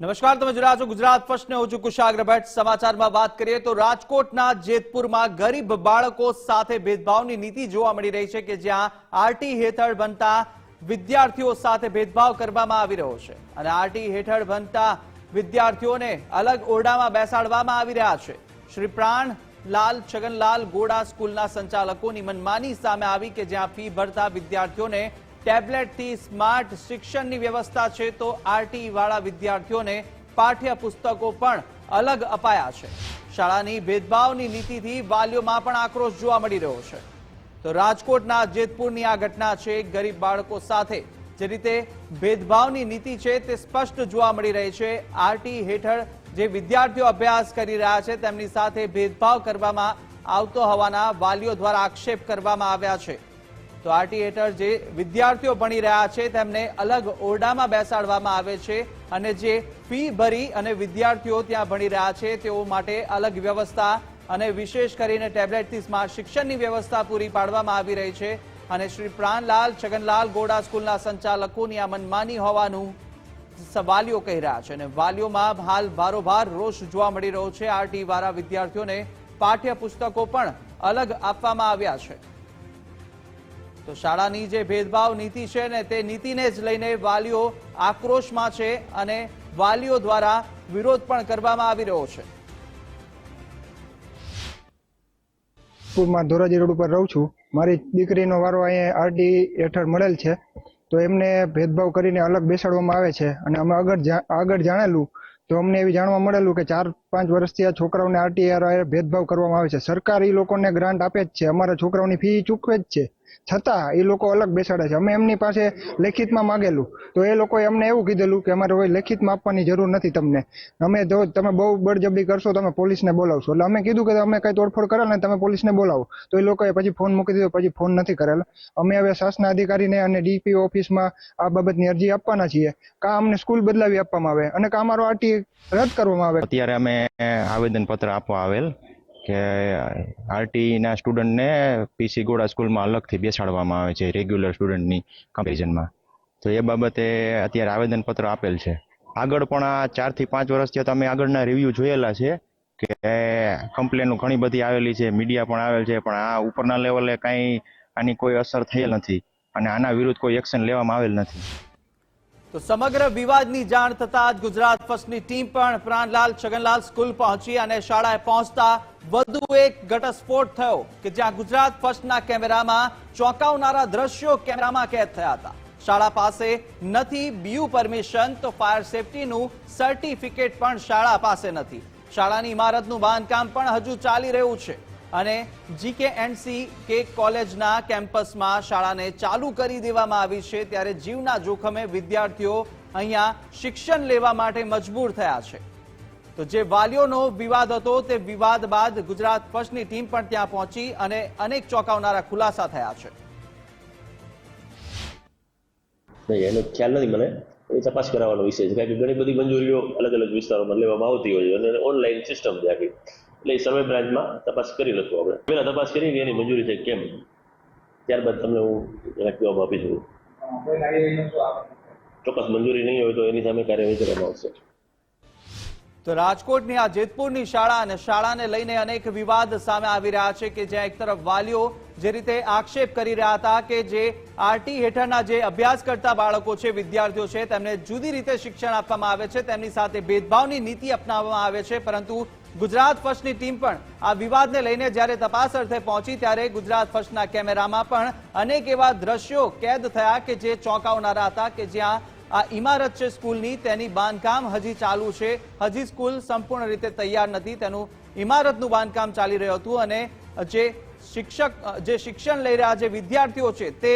નમસ્કાર, તમે જોડા છો ગુજરાત ફર્સ્ટને હું છું કુશાગ્ર ભટ્ટ. સમાચારમાં વાત કરીએ તો રાજકોટના જેતપુરમાં ગરીબ બાળકો સાથે ભેદભાવની નીતિ જોવા મળી રહી છે કે જ્યાં આરટી હેઠળ ભણતા વિદ્યાર્થીઓ સાથે ભેદભાવ કરવામાં આવી રહ્યો છે. અને આરટી હેઠળ ભણતા વિદ્યાર્થીઓને અલગ ઓરડામાં બેસાડવામાં આવી રહ્યા છે. શ્રી પ્રાણ લાલ છગનલાલ ગોડા સ્કૂલના સંચાલકોની મનમાની સામે આવી કે જ્યાં ફી ભરતા વિદ્યાર્થીઓને ટેબ્લેટથી સ્માર્ટ શિક્ષણની વ્યવસ્થા છે તો આરટી વાળા વિદ્યાર્થીઓને પાઠ્યપુસ્તકો પણ અલગ અપાયા છે. શાળાની ભેદભાવની નીતિથી વાલીઓમાં પણ આક્રોશ જોવા મળી રહ્યો છે. તો રાજકોટના જેતપુરની આ ઘટના છે, ગરીબ બાળકો સાથે. જે રીતે ભેદભાવની નીતિ છે તે સ્પષ્ટ જોવા મળી રહી છે. આરટી હેઠળ જે વિદ્યાર્થીઓ અભ્યાસ કરી રહ્યા છે, તેમની સાથે ભેદભાવ કરવામાં આવતો હોવાના વાલીઓ દ્વારા આક્ષેપ કરવામાં આવ્યા છે. તો આરટી હેઠળ જે વિદ્યાર્થીઓ ભણી રહ્યા છે, તેમને અલગ ઓરડામાં બેસાડવામાં આવે છે અને જે ફી ભરી અને વિદ્યાર્થીઓ ત્યાં ભણી રહ્યા છે, તેઓ માટે અલગ વ્યવસ્થા અને વિશેષ કરીને ટેબ્લેટથી શિક્ષણની વ્યવસ્થા પૂરી પાડવામાં આવી રહી છે અને શ્રી પ્રાણલાલ છગનલાલ ગોડા સ્કૂલના સંચાલકોની આ મનમાની હોવાનું વાલીઓ કહી રહ્યા છે અને વાલીઓમાં હાલ ભારોભાર રોષ જોવા મળી રહ્યો છે. આરટી વાળા વિદ્યાર્થીઓને પાઠ્ય પુસ્તકો પણ અલગ આપવામાં આવ્યા છે. તો શાળાની જે ભેદભાવ નીતિ છે ને તે નીતિને જ લઈને વાલીઓ આક્રોશમાં છે અને વાલીઓ દ્વારા વિરોધ પણ કરવામાં આવી રહ્યો છે. સ્કૂલમાં ધોરાજી રોડ ઉપર રહું છું. મારી દીકરીનો વારો અહીંયા આરડી હેઠળ મળેલ છે. તો એમને ભેદભાવ કરીને અલગ બેસાડવામાં આવે છે. અને અમે આગળ આગળ જાણેલું, તો અમને એવી જાણવા મળેલું કે ચાર, પાંચ વર્ષથી આ છોકરાઓને આરટીઆર ભેદભાવ કરવામાં આવે છે. સરકાર એ લોકોને ગ્રાન્ટ આપે જ છે. અમારા છોકરાઓની ફી ચૂકવે જ છે. છતાં એ લોકો અલગ બેસાડે છે. અમે એમની પાસે લેખિતમાં માગેલું. તો એ લોકોએ અમને એવું કીધેલું કે અમારે કોઈ લેખિતમાં આપવાની જરૂર નથી તમને. અમે જો તમે બહુ બળજબરી કરશો તમે પોલીસને બોલાવશો. એટલે અમે કીધું કે અમે કંઈ તોડફોડ કરેલ ને તમે પોલીસને બોલાવો. તો એ લોકોએ પછી ફોન મૂકી દીધો, પછી ફોન નથી કરેલો. અમે હવે શાસના અધિકારીને અને ડીપી ઓફિસમાં આ બાબતની અરજી આપવાના છીએ. કા અમને સ્કૂલ બદલાવી આપવામાં આવે અને કા અમારો આરટી રદ કરવામાં આવે. અત્યારે અમે આવેદન પત્ર આપવા આવેલ. કે આરટી ના સ્ટુડન્ટને પીસી ગોડા સ્કૂલમાં અલગથી બેસાડવામાં આવે છે રેગ્યુલર સ્ટુડન્ટની કમ્પેરિઝનમાં તો એ બાબતે અત્યારે આવેદનપત્ર આપેલ છે. આગળ પણ આ ચારથી પાંચ વર્ષથી તમે આગળના રિવ્યૂ જોયેલા છે કે કમ્પ્લેનો ઘણી બધી આવેલી છે મીડિયા પણ આવેલ છે, પણ આ ઉપરના લેવલે કાંઈ આની કોઈ અસર થયેલ નથી અને આના વિરુદ્ધ કોઈ એક્શન લેવામાં આવેલ નથી. તો સમગ્ર વિવાદની જાણ થતા જ ગુજરાત ફર્સ્ટની ટીમ પણ પ્રાણલાલ છગનલાલ સ્કૂલ પહોંચી અને શાળાએ પહોંચતા વધુ એક ઘટસ્ફોટ થયો કે જ્યાં ગુજરાત ફર્સ્ટના કેમેરામાં ચોંકાવનારા દ્રશ્યો કેમેરામાં કેદ થયા હતા. શાળા પાસે નથી બીયુ પરમિશન તો ફાયર સેફટીનું સર્ટિફિકેટ પણ શાળા પાસે નથી. શાળાની ઇમારતનું બાંધકામ પણ હજુ ચાલી રહ્યું છે. અને જીકેએનસી કે કોલેજના કેમ્પસમાં શાળાને ચાલુ કરી દેવામાં આવી છે ત્યારે જીવના જોખમે વિદ્યાર્થીઓ અહીંયા શિક્ષણ લેવા માટે મજબૂર થયા છે. તો જે વાલીઓનો વિવાદ હતો તે વિવાદ બાદ ગુજરાત ફર્સ્ટની ટીમ પણ ત્યાં પહોંચી અને અનેક ચોંકાવનારા ખુલાસા થયા છે. એનો ખ્યાલ નથી મને. એ તપાસ કરાવવાનો વિષય છે. કારણ કે ઘણી બધી મંજૂરીઓ અલગ અલગ વિસ્તારોમાં લેવામાં આવતી હોય છે અને ઓનલાઈન સિસ્ટમ છે આખી. એટલે એ સમય બ્રાન્ચમાં તપાસ કરી લખું આપણે. પહેલાં તપાસ કરી એની મંજૂરી છે કેમ? ત્યારબાદ તમને હું એના જવાબ આપી શકું. ચોક્કસ મંજૂરી નહીં હોય તો એની સામે કાર્યવાહી કરવામાં આવશે. તો રાજકોટની આ જેતપુરની શાળા અને શાળાને લઈને અનેક વિવાદ સામે આવી રહ્યા છે કે જ્યાં એક તરફ વાલીઓ જે રીતે આક્ષેપ કરી રહ્યા હતા કે જે આરટી હેઠળના જે અભ્યાસ કરતા બાળકો છે, વિદ્યાર્થીઓ છે, તેમને જુદી રીતે શિક્ષણ આપવામાં આવે છે, તેમની સાથે ભેદભાવની નીતિ અપનાવવામાં આવે છે, પરંતુ ગુજરાત ફર્સ્ટની ટીમ પણ આ વિવાદને લઈને જ્યારે તપાસ અર્થે પહોંચી, ત્યારે ગુજરાત ફર્સ્ટના કેમેરામાં પણ અનેક એવા દ્રશ્યો કેદ થયા કે જે ચોંકાવનારા હતા કે જ્યાં આ ઇમારત છે સ્કૂલની, તેની બાંધકામ હજી ચાલુ છે. હજી સ્કૂલ સંપૂર્ણ રીતે તૈયાર નથી. તેનું ઇમારતનું બાંધકામ ચાલી રહ્યું હતું અને જે શિક્ષક જે શિક્ષણ લઈ રહ્યા જે વિદ્યાર્થીઓ છે, તે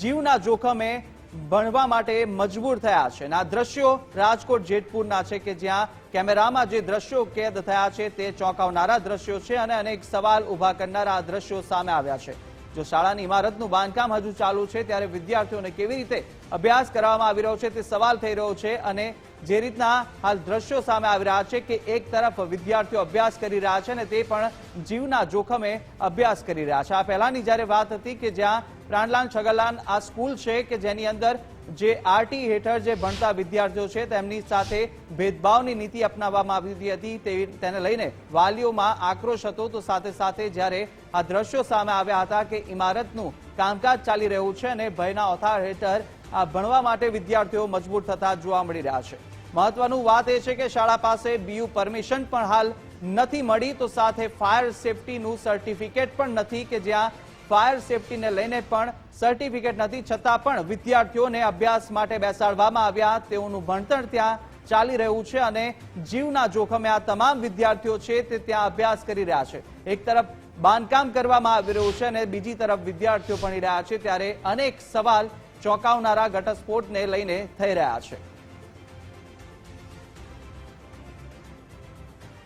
જીવના જોખમે ભણવા માટે મજબૂર થયા છે. આ દ્રશ્યો રાજકોટ જેતપુરના છે કે જ્યાં કેમેરામાં જે દ્રશ્યો કેદ થયા છે, તે ચોંકાવનારા દ્રશ્યો છે અને અનેક સવાલ ઊભા કરનારા આ દ્રશ્યો સામે આવ્યા છે. જો શાળાની ઇમારતનું બાંધકામ હજુ ચાલુ છે, ત્યારે વિદ્યાર્થીઓને કેવી રીતે અભ્યાસ કરવામાં આવી રહ્યો છે, તે સવાલ થઈ રહ્યો છે અને જે રીતના હાલ દ્રશ્યો સામે આવી રહ્યા છે કે એક તરફ વિદ્યાર્થીઓ અભ્યાસ કરી રહ્યા છે અને તે પણ જીવના જોખમે અભ્યાસ કરી રહ્યા છે. આ પહેલાની જ્યારે વાત હતી કે જ્યાં પ્રાણલાલ છગલાન આ સ્કૂલ છે કે જેની અંદર જે આરટી હેઠળ જે ભણતા વિદ્યાર્થીઓ છે તેમની સાથે ભેદભાવની નીતિ અપનાવવામાં આવી હતી તેને લઈને વાલીઓમાં આક્રોશ હતો. તો સાથે સાથે જ્યારે આ દ્રશ્યો સામે આવ્યા હતા કે ઇમારતનું કામકાજ ચાલી રહ્યું છે અને ભયના ઓથાર હેઠળ આ ભણવા માટે વિદ્યાર્થીઓ મજબૂર થતા જોવા મળી રહ્યા છે. મહત્વનું વાત એ છે કે શાળા પાસે બીયુ પરમિશન પણ હાલ નથી મળી, તો સાથે ફાયર સેફટીનું સર્ટિફિકેટ પણ નથી કે જ્યાં ફાયર સેફટીને લઈને પણ સર્ટિફિકેટ નથી. છતાં પણ વિદ્યાર્થીઓને અભ્યાસ માટે બેસાડવામાં આવ્યા, તેઓનું ભણતર ત્યાં ચાલી રહ્યું છે અને જીવના જોખમે આ તમામ વિદ્યાર્થીઓ છે તે ત્યાં અભ્યાસ કરી રહ્યા છે. એક તરફ બાંધકામ કરવામાં આવી રહ્યું છે અને બીજી તરફ વિદ્યાર્થીઓ ભણી રહ્યા છે, ત્યારે અનેક સવાલ ચોંકાવનારા ઘટસ્ફોટને લઈને થઈ રહ્યા છે.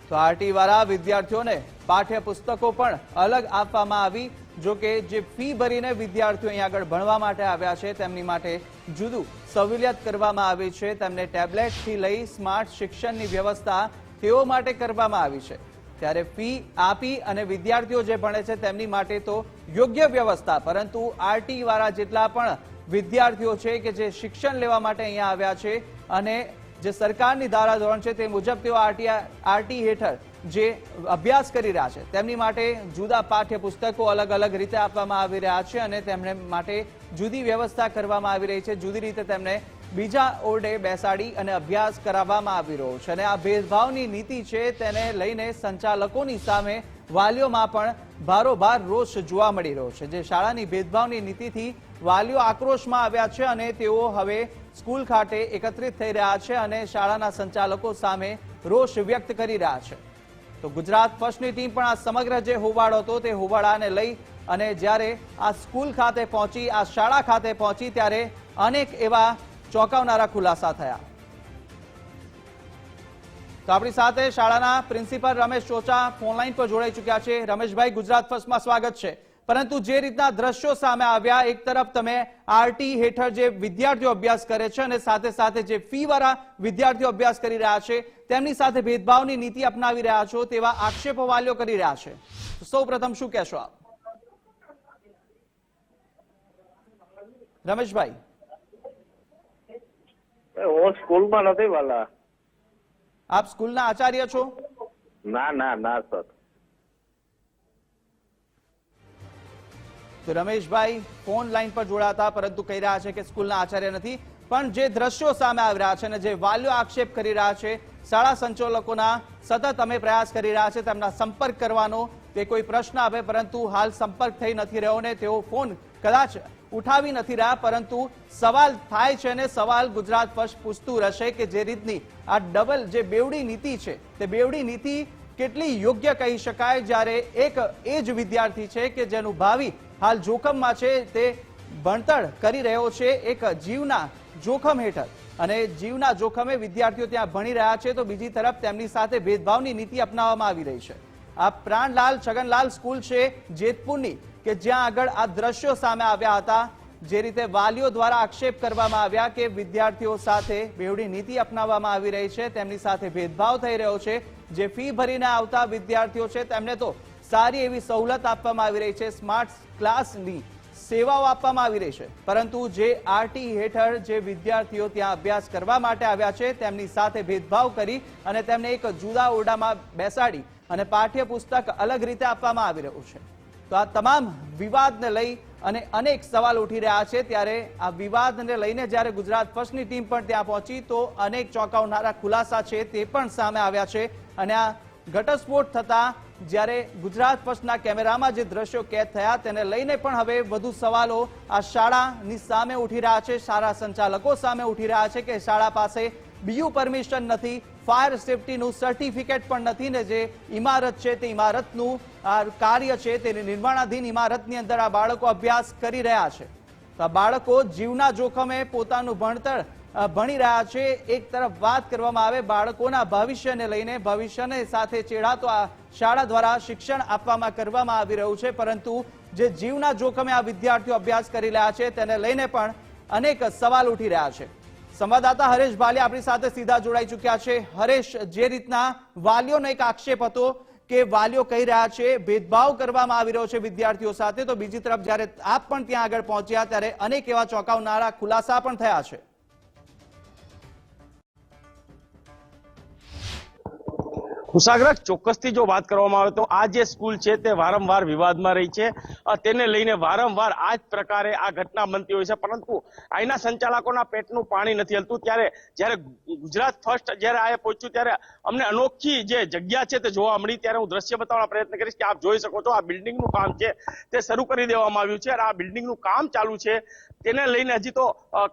તો આરટી વાળા વિદ્યાર્થીઓને પાઠ્યપુસ્તકો પણ અલગ આપવામાં આવી, જો કે જે ફી ભરીને વિદ્યાર્થીઓ અહીં આગળ ભણવા માટે આવ્યા છે, તેમની માટે જુદું સહુલિયત કરવામાં આવી છે. તેમને ટેબ્લેટથી લઈ સ્માર્ટ શિક્ષણની વ્યવસ્થા તેઓ માટે કરવામાં આવી છે. ત્યારે ફી આપી અને વિદ્યાર્થીઓ જે ભણે છે તેમની માટે તો યોગ્ય વ્યવસ્થા, પરંતુ આરટી વાળા જેટલા પણ વિદ્યાર્થીઓ છે કે જે શિક્ષણ લેવા માટે અહીંયા આવ્યા છે અને જે સરકારની ધારાધોરણ છે તે મુજબ તેઓ આરટી હેઠળ જે અભ્યાસ કરી રહ્યા છે, તેમની માટે જુદા પાઠ્યપુસ્તકો અલગ અલગ રીતે આપવામાં આવી રહ્યા છે અને તેમને માટે જુદી વ્યવસ્થા કરવામાં આવી રહી છે, જુદી રીતે તેમને બીજા ઓરડે બેસાડી અને અભ્યાસ કરાવવામાં આવી રહ્યો છે. અને આ ભેદભાવની નીતિ છે તેને લઈને સંચાલકોની સામે વાલીઓમાં પણ ભારોભાર રોષ જોવા મળી રહ્યો છે. જે શાળાની ભેદભાવની નીતિથી વાલીઓ આક્રોશમાં આવ્યા છે અને તેઓ હવે સ્કૂલ ખાતે એકત્રિત થઈ રહ્યા છે અને શાળાના સંચાલકો સામે રોષ વ્યક્ત કરી રહ્યા છે. તો ગુજરાત ફર્સ્ટની ટીમ પણ આ સમગ્ર જે હોબાળો હતો તે હોબાળાને લઈ અને જ્યારે આ સ્કૂલ ખાતે પહોંચી, આ શાળા ખાતે પહોંચી ત્યારે અનેક એવા ચોંકાવનારા ખુલાસા થયા. તો આપણી સાથે શાળાના પ્રિન્સિપાલ રમેશ ચોચા ફોનલાઈન પર જોડાઈ ચૂક્યા છે. રમેશભાઈ, ગુજરાત ફર્સ્ટમાં સ્વાગત છે. પરંતુ જે રીતના દ્રશ્યો સામે આવ્યા એક તરફ તમે આરટી હેઠળ જે વિદ્યાર્થીઓ અભ્યાસ કરે છે અને સાથે સાથે જે ફી વાળા વિદ્યાર્થીઓ અભ્યાસ કરી રહ્યા છે તેમની સાથે ભેદભાવની નીતિ અપનાવી રહ્યા છો તેવા આક્ષેપો વાલીઓ કરી રહ્યા છે. સૌ પ્રથમ શું કહેશો આપ? રમેશભાઈ. હું સ્કૂલમાં નથી વાલા. આપ સ્કૂલના આચાર્ય છો? ના ના ના સર. તો રમેશભાઈ ફોન લાઈન પર જોડાતા પરંતુ કહી રહ્યા છે કે સ્કૂલના આચાર્ય નથી, પણ જે દ્રશ્યો સામે આવી રહ્યા છે અને જે વાલીઓ આક્ષેપ કરી રહ્યા છે, શાળા સંચાલકોના સતત અમે પ્રયાસ કરી રહ્યા છે તેમના સંપર્ક કરવાનો, તે કોઈ પ્રશ્ન આવે પરંતુ હાલ સંપર્ક થઈ નથી રહ્યો ને તેઓ ફોન કદાચ ઉઠાવી નથી રહ્યા, પરંતુ સવાલ થાય છે અને સવાલ ગુજરાત ફર્સ્ટ પૂછતું રહેશે કે જે રીતની આ ડબલ જે બેવડી નીતિ છે, તે બેવડી નીતિ કેટલી યોગ્ય કહી શકાય? જ્યારે એક એ જ વિદ્યાર્થી છે કે જેનું ભાવિ હાલ જોખમમાં છે તે ભણતર કરી રહ્યો છે એક જીવના જોખમ હેઠળ. અને જીવના જોખમે વિદ્યાર્થીઓ ત્યાં ભણી રહ્યા છે તો બીજી તરફ તેમની સાથે ભેદભાવની નીતિ અપનાવવામાં આવી રહી છે. આ પ્રાણલાલ છગનલાલ સ્કૂલ છે જેતપુરની, કે જ્યાં આગળ આ દ્રશ્યો સામે આવ્યા હતા, જે રીતે વાલીઓ દ્વારા આક્ષેપ કરવામાં આવ્યા કે વિદ્યાર્થીઓ સાથે બેવડી નીતિ અપનાવવામાં આવી રહી છે, તેમની સાથે ભેદભાવ થઈ રહ્યો છે. જે ફી ભરીને આવતા વિદ્યાર્થીઓ છે, તેમને તો સારી એવી સવલત આપવામાં આવી રહી છે. સ્માર્ટ ક્લાસની સેવાઓ આપવામાં આવી રહી છે. પરંતુ જે આરટી હેઠળ જે વિદ્યાર્થીઓ ત્યાં અભ્યાસ કરવા માટે આવ્યા છે, તેમની સાથે ભેદભાવ કરી અને તેમને એક જુદા ઓરડામાં બેસાડી અને પાઠ્યપુસ્તક અલગ રીતે આપવામાં આવી રહ્યું છે. તો આ તમામ વિવાદને લઈ અને અનેક સવાલ ઉઠી રહ્યા છે. ત્યારે આ વિવાદને લઈને જ્યારે ગુજરાત ફર્સ્ટની ટીમ પણ ત્યાં પહોંચી, તો અનેક ચોંકાવનારા ખુલાસા છે તે પણ સામે આવ્યા છે. અને આ ઘટસ્ફોટ થતા જ્યારે ગુજરાત ફર્સ્ટના કેમેરામાં જે દ્રશ્યો કેદ થયા તેને લઈને પણ હવે વધુ સવાલો આ શાળાની સામે ઉઠી રહ્યા છે. શાળા સંચાલકો સામે ઉઠી રહ્યા છે કે શાળા પાસે બીયુ પરમિશન નથી, ફાયર સેફટીનું સર્ટિફિકેટ પણ નથી ને જે ઇમારત છે તે ઇમારતનું કાર્ય છે તેની નિર્માણાધીન ઇમારતની અંદર આ બાળકો અભ્યાસ કરી રહ્યા છે. તો આ બાળકો જીવના જોખમે પોતાનું ભણતર ભણી રહ્યા છે. એક તરફ વાત કરવામાં આવે બાળકોના ભવિષ્યને લઈને. ભવિષ્યને સાથે ચેડાતો આ શાળા દ્વારા શિક્ષણ આપવામાં કરવામાં આવી રહ્યું છે. પરંતુ જે જીવના જોખમે આ વિદ્યાર્થીઓ અભ્યાસ કરી રહ્યા છે તેને લઈને પણ અનેક સવાલ ઉઠી રહ્યા છે. સંવાદદાતા હરેશ ભાલિયા આપણી સાથે સીધા જોડાઈ ચૂક્યા છે. હરેશ, જે રીતના વાલીઓનો એક આક્ષેપ હતો કે વાલીઓ કહી રહ્યા છે, ભેદભાવ કરવામાં આવી રહ્યો છે વિદ્યાર્થીઓ સાથે, તો બીજી તરફ જ્યારે આપ પણ ત્યાં આગળ પહોંચ્યા ત્યારે અનેક એવા ચોંકાવનારા ખુલાસા પણ થયા છે. કુશાગ્રજ ચોક્કસથી જો વાત કરવામાં આવે તો આ જે સ્કૂલ છે તે વારંવાર વિવાદમાં રહી છે. તેને લઈને વારંવાર આ જ પ્રકારે આ ઘટના બનતી હોય છે. પરંતુ અહીંના સંચાલકોના પેટનું પાણી નથી હલતું. ત્યારે જ્યારે ગુજરાત ફર્સ્ટ જ્યારે આ પહોંચ્યું ત્યારે અમને અનોખી જે જગ્યા છે તે જોવા મળી. ત્યારે હું દ્રશ્ય બતાવવાનો પ્રયત્ન કરીશ કે આપ જોઈ શકો છો આ બિલ્ડિંગનું કામ છે તે શરૂ કરી દેવામાં આવ્યું છે. અને આ બિલ્ડિંગનું કામ ચાલુ છે. તેને લઈને હજી તો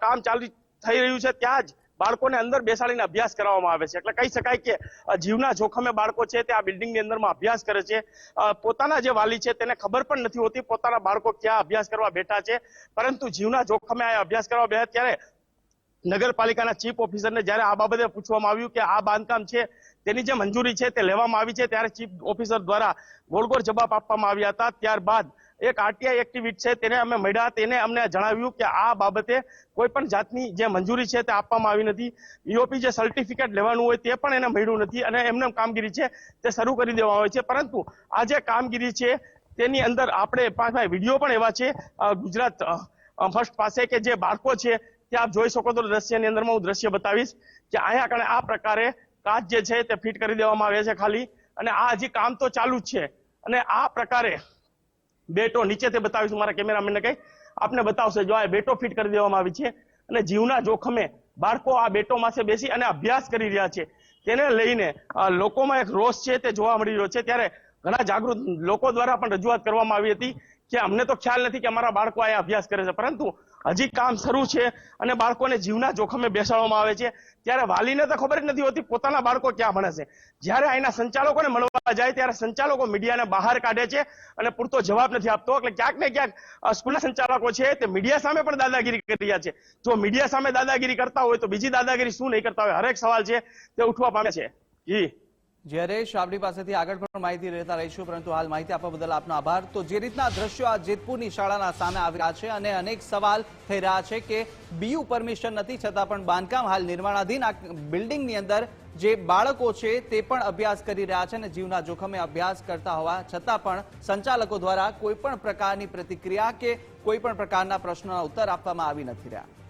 કામ ચાલુ થઈ રહ્યું છે. ત્યાં જ બાળકોને અંદર બેસાડીને અભ્યાસ કરવામાં આવે છે. એટલે કહી શકાય કે જીવના જોખમે બાળકો છે તે આ બિલ્ડિંગની અંદરમાં અભ્યાસ કરે છે. પોતાના જે વાલી છે તેને ખબર પણ નથી હોતી પોતાના બાળકો ક્યાં અભ્યાસ કરવા બેઠા છે. પરંતુ જીવના જોખમે આ અભ્યાસ કરવા બેઠા ત્યારે નગરપાલિકાના ચીફ ઓફિસરને જ્યારે આ બાબતે પૂછવામાં આવ્યું કે આ બાંધકામ છે તેની જે મંજૂરી છે તે લેવામાં આવી છે, ત્યારે ચીફ ઓફિસર દ્વારા ગોળ ગોળ જવાબ આપવામાં આવ્યા હતા. ત્યારબાદ એક આરટીઆઈ એક્ટિવિટ છે, તેને અમે મળ્યા, તેને અમને જણાવ્યું કે આ બાબતે કોઈ પણ જાતની જે મંજૂરી છે તે આપવામાં આવી નથી. ઈઓપી જે સર્ટિફિકેટ લેવાનું હોય તે પણ એને મળ્યું નથી અને એમને કામગીરી છે તે શરૂ કરી દેવામાં આવે છે. પરંતુ આ જે કામગીરી છે તેની અંદર આપણે પાસે વીડિયો પણ એવા છે ગુજરાત ફર્સ્ટ પાસે કે જે બાળકો છે તે આપ જોઈ શકો તો દ્રશ્યની અંદરમાં હું દ્રશ્ય બતાવીશ કે અહીંયા કણે આ પ્રકારે કાચ જે છે તે ફિટ કરી દેવામાં આવે છે ખાલી અને આ હજી કામ તો ચાલુ જ છે અને આ પ્રકારે બેટો નીચેથી બતાવીશું મારા કેમેરામેનને કઈ. આપને બતાવશે, જો આ બેટો ફિટ કરી દેવામાં આવી છે અને જીવના જોખમે બાળકો આ બેટો માથે બેસી અને અભ્યાસ કરી રહ્યા છે. તેને લઈને લોકોમાં એક રોષ છે તે જોવા મળી રહ્યો છે. ત્યારે ઘણા જાગૃત લોકો દ્વારા પણ રજૂઆત કરવામાં આવી હતી કે અમને તો ખ્યાલ નથી કે અમારા બાળકો આ અભ્યાસ કરે છે. પરંતુ હજી કામ શરૂ છે અને બાળકોને જીવના જોખમે બેસાડવામાં આવે છે. ત્યારે વાલીને તો ખબર જ નથી હોતી પોતાના બાળકો ક્યાં ભણે છે. જ્યારે અહીંના સંચાલકોને મળવા જાય ત્યારે સંચાલકો મીડિયાને બહાર કાઢે છે અને પૂરતો જવાબ નથી આપતો. એટલે ક્યાંક ને ક્યાંક સ્કૂલના સંચાલકો છે તે મીડિયા સામે પણ દાદાગીરી કરી રહ્યા છે. જો મીડિયા સામે દાદાગીરી કરતા હોય તો બીજી દાદાગીરી શું નહીં કરતા હોય? હરેક સવાલ છે તે ઉઠવા પામે છે. જી. જ્યારે આપણી પાસેથી આગળ પણ માહિતી લેતા રહીશું, પરંતુ હાલ માહિતી આપવા બદલ આપનો આભાર. તો જે રીતના દ્રશ્યો આ જેતપુરની શાળાના સામે આવી રહ્યા છે અને અનેક સવાલ થઈ રહ્યા છે કે બીયુ પરમિશન નથી, છતાં પણ બાંધકામ હાલ નિર્માણાધીન આ બિલ્ડિંગની અંદર જે બાળકો છે તે પણ અભ્યાસ કરી રહ્યા છે અને જીવના જોખમે અભ્યાસ કરતા હોવા છતાં પણ સંચાલકો દ્વારા કોઈ પણ પ્રકારની પ્રતિક્રિયા કે કોઈ પણ પ્રકારના પ્રશ્નોના ઉત્તર આપવામાં આવી નથી રહ્યા.